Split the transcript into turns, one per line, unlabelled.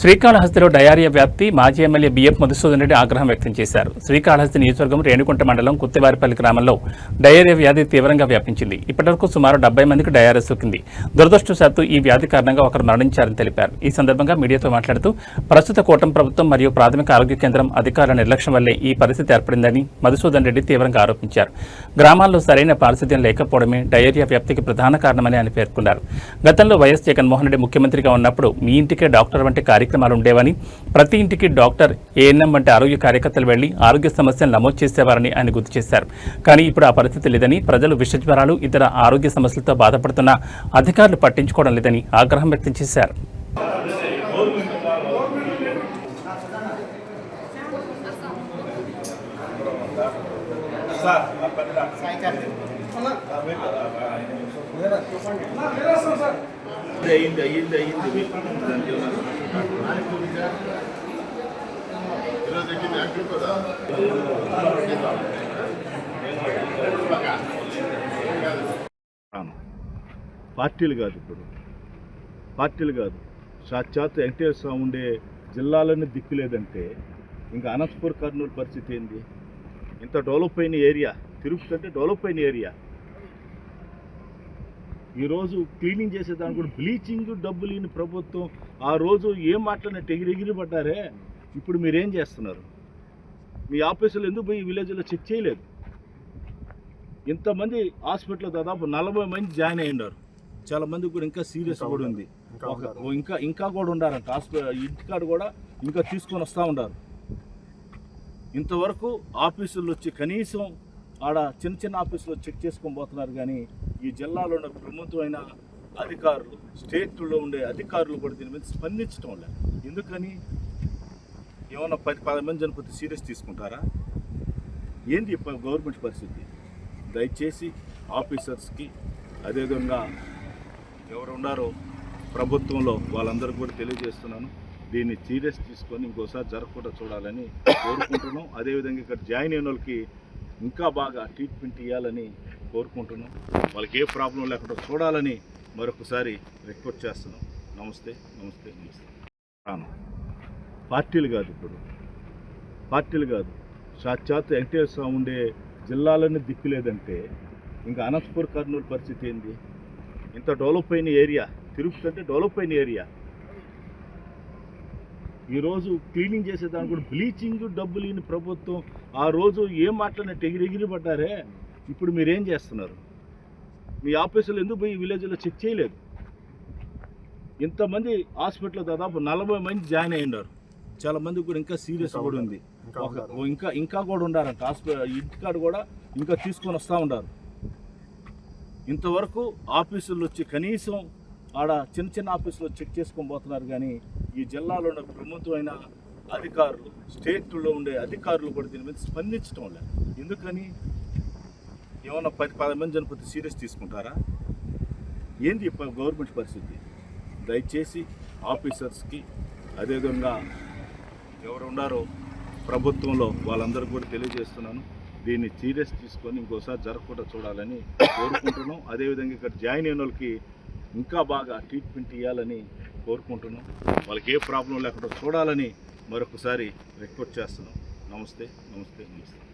శ్రీకాళహస్తిలో diarrhoea వ్యాప్తి మాజీ MLA BF Madhusudan Reddy ఆగ్రహం వ్యక్తం చేశారు. శ్రీకాళహస్తి నియోజకవర్గం రేణుకుంట మండలం కుత్తివారిపల్లి గ్రామంలో డయారియా వ్యాధి తీవ్రంగా వ్యాపించింది. ఇప్పటివరకు సుమారు డెబ్బై మందికి డయారియా సోకింది. దురదృష్టవశాత్తు ఈ వ్యాధి కారణంగా ఒకరు మరణించారని తెలిపారు. ఈ సందర్భంగా మీడియాతో మాట్లాడుతూ ప్రస్తుత కూటమి ప్రభుత్వం మరియు ప్రాథమిక ఆరోగ్య కేంద్రం అధికారుల నిర్లక్ష్యం వల్లే ఈ పరిస్థితి ఏర్పడిందని మధుసూదన్ రెడ్డి తీవ్రంగా ఆరోపించారు. గ్రామాల్లో సరైన పారిశుద్ధ్యం లేకపోవడమే డయేరియా వ్యాప్తికి ప్రధాన కారణమని ఆయన పేర్కొన్నారు. గతంలో వైఎస్ జగన్మోహన్ రెడ్డి ముఖ్యమంత్రిగా ఉన్నప్పుడు మీ ఇంటికే డాక్టర్ వంటి కార్యక్రమాలు ఉండేవని ప్రతి ఇంటికి డాక్టర్ ఏఎన్ఎం వంటి ఆరోగ్య కార్యకర్తలు వెళ్ళి ఆరోగ్య సమస్యలు నమోదు చేసేవారని ఆయన గుర్తు చేశారు. కానీ ఇప్పుడు ఆ పరిస్థితి లేదని ప్రజలు విషజ్వరాలు ఇతర ఆరోగ్య సమస్యలతో బాధపడుతున్న అధికారులు పట్టించుకోవడం లేదని ఆగ్రహం వ్యక్తం చేశారు.
అయింది అయ్యింది అయ్యింది పార్టీలు కాదు ఇప్పుడు. పార్టీలు కాదు. సాక్షాత్ వెంకటేశ్వర స్వామి ఉండే జిల్లాలోనే దిక్కు లేదంటే ఇంకా అనంతపూర్ కర్నూలు పరిస్థితి ఏంది? ఇంత డెవలప్ అయిన ఏరియా. తిరుపతి అంటే డెవలప్ అయిన ఏరియా. ఈరోజు క్లీనింగ్ చేసేదానికి కూడా బ్లీచింగ్ డబ్బులు ఇని ప్రభుత్వం. ఆ రోజు ఏం మాట్లాడినట్టు ఎగిరి ఎగిరి పడ్డారే. ఇప్పుడు మీరేం చేస్తున్నారు? మీ ఆఫీసులో ఎందుకు పోయి విలేజ్లో చెక్ చేయలేదు? ఇంతమంది హాస్పిటల్లో దాదాపు నలభై మంది జాయిన్ అయ్యి ఉన్నారు. చాలా మంది కూడా ఇంకా సీరియస్ కూడా ఉంది. ఇంకా ఇంకా కూడా ఉండారంట. హాస్పిటల్ ఇంటికాడ కూడా ఇంకా తీసుకొని వస్తూ ఉండారు ఇంతవరకు ఆఫీసుల్లో వచ్చి కనీసం ఆడ చిన్న చిన్న ఆఫీసులో చెక్ చేసుకొని పోతున్నారు కానీ ఈ జిల్లాలో ఉన్న ప్రముఖమైన అధికారులు స్టేట్లో ఉండే అధికారులు కూడా దీని మీద స్పందించడం లేదు ఎందుకని? ఏమన్నా పది పది మంది చనిపోతే సీరియస్ తీసుకుంటారా? ఏంది గవర్నమెంట్ పరిస్థితి? దయచేసి ఆఫీసర్స్కి అదేవిధంగా ఎవరు ఉన్నారో ప్రభుత్వంలో వాళ్ళందరికీ కూడా తెలియజేస్తున్నాను. దీన్ని సీరియస్ తీసుకొని ఇంకోసారి జరగకుండా చూడాలని కోరుకుంటున్నాం. అదేవిధంగా ఇక్కడ జాయిన్ అయిన వాళ్ళకి ఇంకా బాగా ట్రీట్మెంట్ ఇవ్వాలని కోరుకుంటున్నాం. వాళ్ళకి ఏ ప్రాబ్లం లేకుండా చూడాలని మరొకసారి రిక్వెస్ట్ చేస్తున్నాం. నమస్తే నమస్తే నమస్తే. రాను పార్టీలు కాదు ఇప్పుడు. పార్టీలు కాదు. సాక్షాత్ వెంకటేశ్వర స్వామి ఉండే జిల్లాలోనే దిక్కులేదంటే ఇంకా అనంతపూర్ కర్నూలు పరిస్థితి ఏంది? ఇంత డెవలప్ అయిన ఏరియా తిరుపతి అంటే డెవలప్ అయిన ఏరియా ఈరోజు క్లీనింగ్ చేసేదానికి కూడా బ్లీచింగ్ డబ్బులు ఇని ప్రభుత్వం ఆ రోజు ఏం మాట్లాడినట్టు ఎగిరి ఎగిరి పడ్డారే. ఇప్పుడు మీరేం చేస్తున్నారు? మీ ఆఫీసులో ఎందుకు పోయి విలేజ్లో చెక్ చేయలేదు? ఇంతమంది హాస్పిటల్లో దాదాపు నలభై మంది జాయిన్ అయ్యి ఉన్నారు చాలా మంది కూడా ఇంకా సీరియస్ కూడా ఉంది. ఇంకా ఇంకా కూడా ఉండారంట హాస్పిటల్ ఇంటికాడ కూడా ఇంకా తీసుకొని వస్తూ ఉండారు. ఇంతవరకు ఆఫీసుల్లో వచ్చి కనీసం ఆడ చిన్న చిన్న ఆఫీసులో చెక్ చేసుకొని పోతున్నారు కానీ ఈ జిల్లాలో ఉన్న ప్రముఖమైన అధికారులు స్టేట్లో ఉండే అధికారులు కూడా దీని మీద స్పందించడం లేదు. ఎందుకని? ఏమన్నా పది పది మంది చనిపోతే సీరియస్ తీసుకుంటారా? ఏంది ఇప్పుడు గవర్నమెంట్ పరిస్థితి? దయచేసి ఆఫీసర్స్కి అదేవిధంగా ఎవరు ఉన్నారో ప్రభుత్వంలో వాళ్ళందరూ కూడా తెలియజేస్తున్నాను. దీన్ని సీరియస్ తీసుకొని ఇంకోసారి జరగకుండా చూడాలని కోరుకుంటున్నాం. అదేవిధంగా ఇక్కడ జాయిన్ అయిన వాళ్ళకి ఇంకా బాగా ట్రీట్మెంట్ ఇవ్వాలని కోరుకుంటున్నాం. వాళ్ళకి ఏ ప్రాబ్లం లేకుండా చూడాలని మరొకసారి రిక్వెస్ట్ చేస్తున్నాం. నమస్తే నమస్తే నమస్తే.